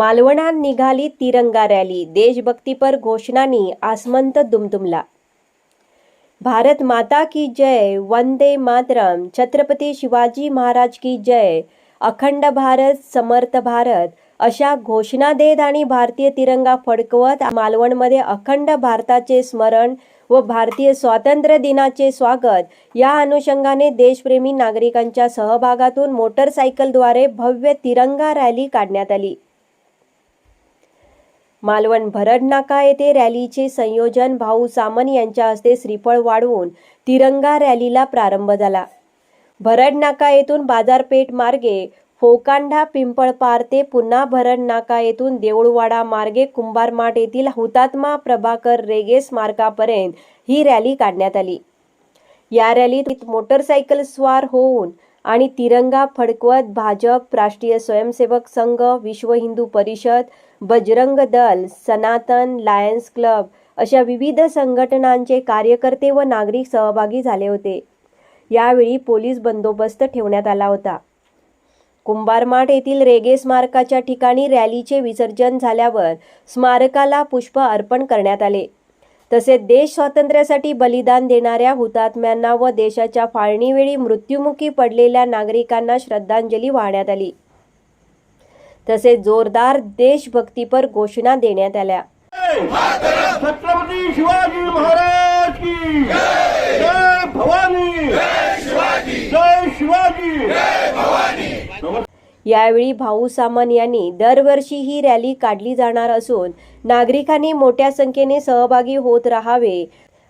मालवणात निघाली तिरंगा रॅली. देशभक्तीपर घोषणांनी आसमंत दुमदुमला. भारत माता की जय वंदे मातरम. छत्रपती शिवाजी महाराज की जय अखंड भारत समर्थ भारत. अशा घोषणा देत आणि भारतीय तिरंगा फडकवत मालवणमध्ये अखंड भारताचे स्मरण व भारतीय स्वातंत्र्य दिनाचे स्वागत. या अनुषंगाने देशप्रेमी नागरिकांच्या सहभागातून मोटरसायकलद्वारे भव्य तिरंगा रॅली काढण्यात आली. मालवण भरड नाका येथे रॅलीचे संयोजन भाऊ सामन यांच्या हस्ते श्रीफळ वाढवून तिरंगा रॅलीला प्रारंभ झाला. भरड नाका येथून बाजारपेठ मार्गे फोकांडा पिंपळपार ते पुन्हा भरड नाका येथून देऊळवाडा मार्गे कुंभारमाठ येथील हुतात्मा प्रभाकर रेगे स्मारकापर्यंत ही रॅली काढण्यात आली. या रॅलीत मोटरसायकल स्वार होऊन आणि तिरंगा फडकवत भाजप राष्ट्रीय स्वयंसेवक संघ विश्व हिंदू परिषद बजरंग दल सनातन लायन्स क्लब अशा विविध संघटनांचे कार्यकर्ते व नागरिक सहभागी झाले होते. यावेळी पोलीस बंदोबस्त ठेवण्यात आला होता. कुंभारमाठ येथील रेगे स्मारकाच्या ठिकाणी रॅलीचे विसर्जन झाल्यावर स्मारकाला पुष्प अर्पण करण्यात आले. तसेच देश स्वातंत्र्यासाठी बलिदान देणाऱ्या हुतात्म्यांना व देशाच्या फाळणीवेळी मृत्युमुखी पडलेल्या नागरिकांना श्रद्धांजली वाहण्यात आली. तसेच जोरदार देशभक्तीपर घोषणा देण्यात आल्या. छत्रपती शिवाजी महाराज की जय भवानी. जय शिवाजी. यावेळी भाऊ सामन यांनी दरवर्षी ही रॅली काढली जाणार असून नागरिकांनी मोठ्या संख्येने सहभागी होत राहावे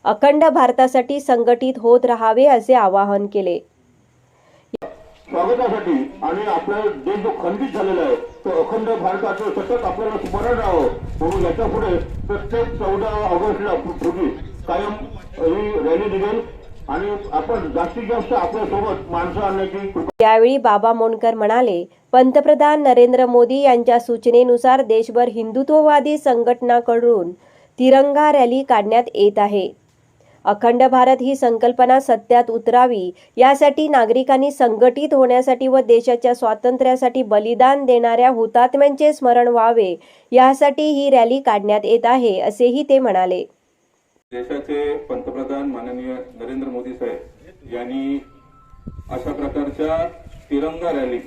अखंड भारतासाठी संघटित होत राहावे असे आवाहन केले. स्वागतासाठी आणि आपला देश जो खंडित झालेला आहे तो अखंड भारताचं सतत आपल्याला स्मरण राहावं म्हणून याच्यापुढे प्रत्येक चौदा ऑगस्टला पूर्वी कायम ही रॅली निघेल. आणि आपण जास्तीत जास्त आपल्यासोबत माणसं आणण्याची यावेळी बाबा मोनकर म्हणाले पंतप्रधान नरेंद्र मोदी यांच्या सूचनेनुसार देशभर हिंदुत्ववादी संघटनाकडून तिरंगा रॅली काढण्यात येत आहे. अखंड भारत ही संकल्पना सत्यात उतरावी यासाठी नागरिकांनी संघटित होण्यासाठी व देशाच्या स्वातंत्र्यासाठी बलिदान देणाऱ्या हुतात्म्यांचे स्मरण व्हावे यासाठी ही रॅली काढण्यात येत आहे असेही ते म्हणाले. देशाचे पंतप्रधान माननीय नरेंद्र मोदी साहेब यांनी अशा प्रकारच्या तिरंगा रॅली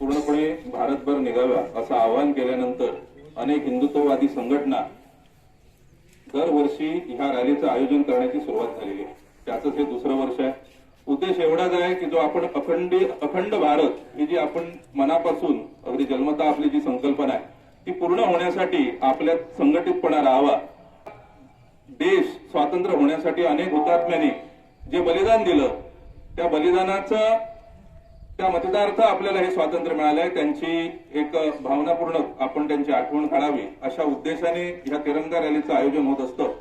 पूर्णपणे भारतभर निघाव्या असं आवाहन केल्यानंतर अनेक हिंदुत्ववादी संघटना दरवर्षी ह्या रॅलीचं आयोजन करण्याची सुरुवात झालेली आहे. त्याचंच हे दुसरं वर्ष आहे. उद्देश एवढाच आहे की जो आपण अखंड अखंड भारत ही जी आपण मनापासून अगदी जन्मता आपली जी संकल्पना आहे ती पूर्ण होण्यासाठी आपल्यात संघटितपणा राहावा. देश स्वातंत्र्य होण्यासाठी अनेक हुतात्म्यांनी जे बलिदान दिलं त्या बलिदानाचं त्या मतदार्थ आपल्याला हे स्वातंत्र्य मिळालंय. त्यांची एक भावनापूर्ण आपण त्यांची आठवण काढावी अशा उद्देशाने या तिरंगा रॅलीचं आयोजन होत असतं.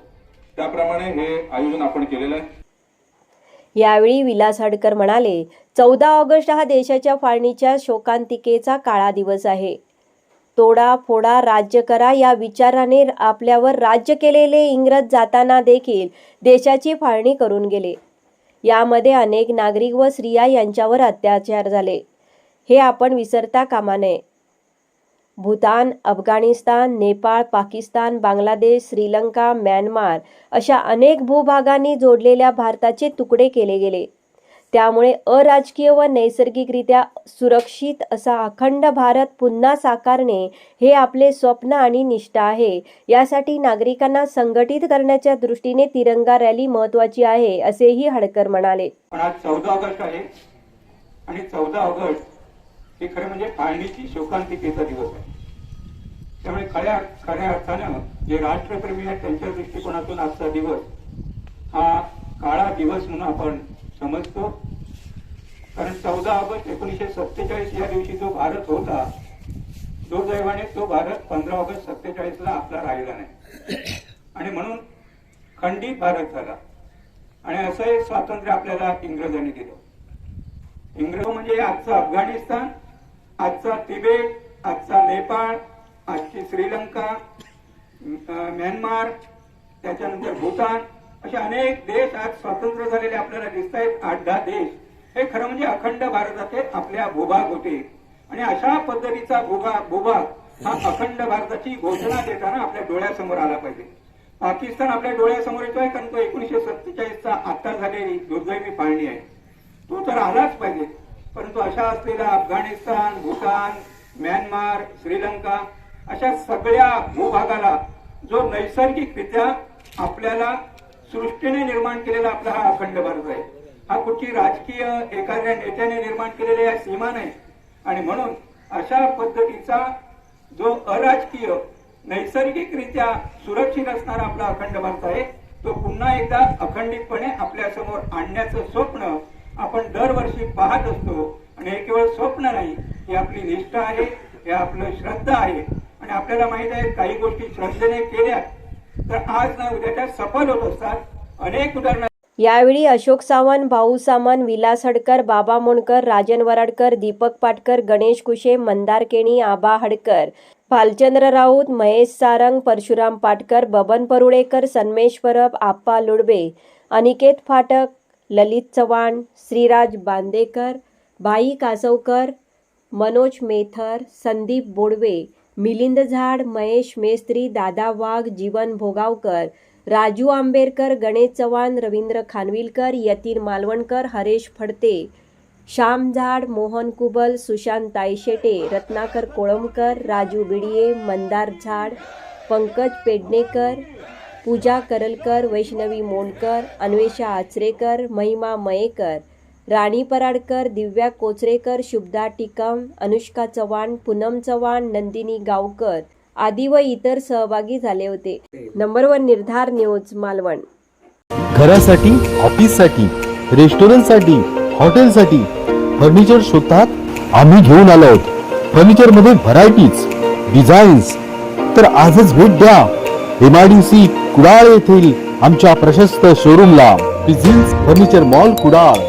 त्याप्रमाणे हे आयोजन आपण केलेलं आहे. यावेळी विलास हडकर म्हणाले चौदा ऑगस्ट हा देशाच्या फाळणीच्या शोकांतिकेचा काळा दिवस आहे. तोडा फोडा राज्य करा या विचाराने आपल्यावर राज्य केलेले इंग्रज जाताना देखील देशाची फाळणी करून गेले. यामध्ये अनेक नागरिक व स्त्रिया यांच्यावर अत्याचार झाले. हे आपण विसरता कामा नये. भूतान अफगाणिस्तान नेपाळ पाकिस्तान बांगलादेश श्रीलंका म्यानमार अशा अनेक भूभागांनी जोडलेल्या भारताचे तुकडे केले गेले. त्यामुळे अराजकीय व नैसर्गिकरित्या सुरक्षित असा अखंड भारत पुन्हा साकारणे हे आपले स्वप्न आणि निष्ठा आहे. यासाठी नागरिकांना संघटित करण्याच्या दृष्टीने तिरंगा रॅली महत्वाची आहे असेही हडकर म्हणाले. आज चौदा ऑगस्ट आहे आणि चौदा ऑगस्ट हे खरं म्हणजे फाळणीची शोकांतिकेचा दिवस आहे. त्यामुळे खऱ्या खऱ्या अर्थानं जे राष्ट्रप्रेमी आहेत त्यांच्या दृष्टिकोनातून आजचा दिवस हा काळा दिवस म्हणून आपण समजतो? कारण चौदा ऑगस्ट एकोणीसशे सत्तेचाळीस या दिवशी जो भारत होता दुर्दैवाने तो भारत पंधरा ऑगस्ट सत्तेचाळीसला आपला राहिला नाही. आणि म्हणून खंडित भारत झाला. आणि असं एक स्वातंत्र्य आपल्याला इंग्रजांनी दिलं. इंग्रज म्हणजे आजचा अफगाणिस्तान आजचा तिबेट आजचा नेपाळ आजची श्रीलंका म्यानमार त्याच्यानंतर भूतान असे अनेक देश आज स्वतंत्र झालेले आपल्याला दिसत आहेत आठ दहा देश. हे खरं म्हणजे अखंड भारताचे आपल्या भूभाग होते. आणि अशा पद्धतीचा भूभाग भूभाग हा अखंड भारताची घोषणा देताना आपल्या डोळ्यासमोर आला पाहिजे. पाकिस्तान आपल्या डोळ्यासमोर येतोय कारण तो एकोणीशे सत्तेचाळीसचा आत्ता झालेली दुर्दैवी पाळणी आहे. तो तर आलाच पाहिजे परंतु अशा असलेला अफगाणिस्तान भूतान म्यानमार श्रीलंका अशा सगळ्या भूभागाला जो नैसर्गिकरित्या आपल्याला सृष्टीने निर्माण केलेला आपला हा अखंड भारत आहे. हा कुठची राजकीय एखाद्या नेत्याने निर्माण केलेल्या या सीमा नाही. आणि म्हणून अशा पद्धतीचा जो अराजकीय नैसर्गिकरित्या सुरक्षित असणारा आपला अखंड भारत आहे तो पुन्हा एकदा अखंडितपणे आपल्यासमोर आणण्याचं स्वप्न आपण दरवर्षी पाहत असतो. आणि हे केवळ स्वप्न नाही ही आपली निष्ठा आहे हे आपलं श्रद्धा आहे. आणि आपल्याला माहीत आहे काही गोष्टी श्रद्धेने केल्या तर आज ना उद्या त्या सफल होत असतात. अनेक उदाहरणं यावेळी अशोक सावंत भाऊ सामंत विलास हडकर बाबा मोणकर राजन वराडकर दीपक पाटकर गणेश कुशे मंदार केणी आबा हडकर भालचंद्र राऊत महेश सारंग परशुराम पाटकर बबन परुळेकर सन्मेश परब आप्पा लुडबे अनिकेत फाटक ललित चव्हाण श्रीराज बांदेकर भाई कासवकर मनोज मेथर संदीप बोडवे मिलिंद झाड महेश मेस्त्री दादा वाघ जीवन भोगावकर राजू आंबेडकर गणेश चव्हाण रवींद्र खानविलकर यतीन मालवणकर हरेश फडते श्याम झाड मोहन कुबल सुशांत तायशेटे रत्नाकर कोळंबकर राजू बिडिये मंदार झाड पंकज पेडणेकर पूजा करलकर वैष्णवी मोंडकर अन्वेषा आचरेकर महिमा मयेकर राणी पराडकर दिव्या कोचरेकर शुभदा टिकम अनुष्का चव्हाण पूनम चव्हाण नंदिनी गावकर आदी व इतर सहभागी झाले होते. Number one Nirdhar news Malvan. घरासाठी ऑफिससाठी रेस्टॉरंटसाठी हॉटेलसाठी फर्निचर शोधतात आम्ही घेऊन आलो आहोत. फर्निचरमध्ये व्हरायटीज डिझाईन्स तर आजच भेट द्या. एमआयडीसी कुडाळ येथील आमच्या प्रशस्त शोरूमला business furniture mall Kudal.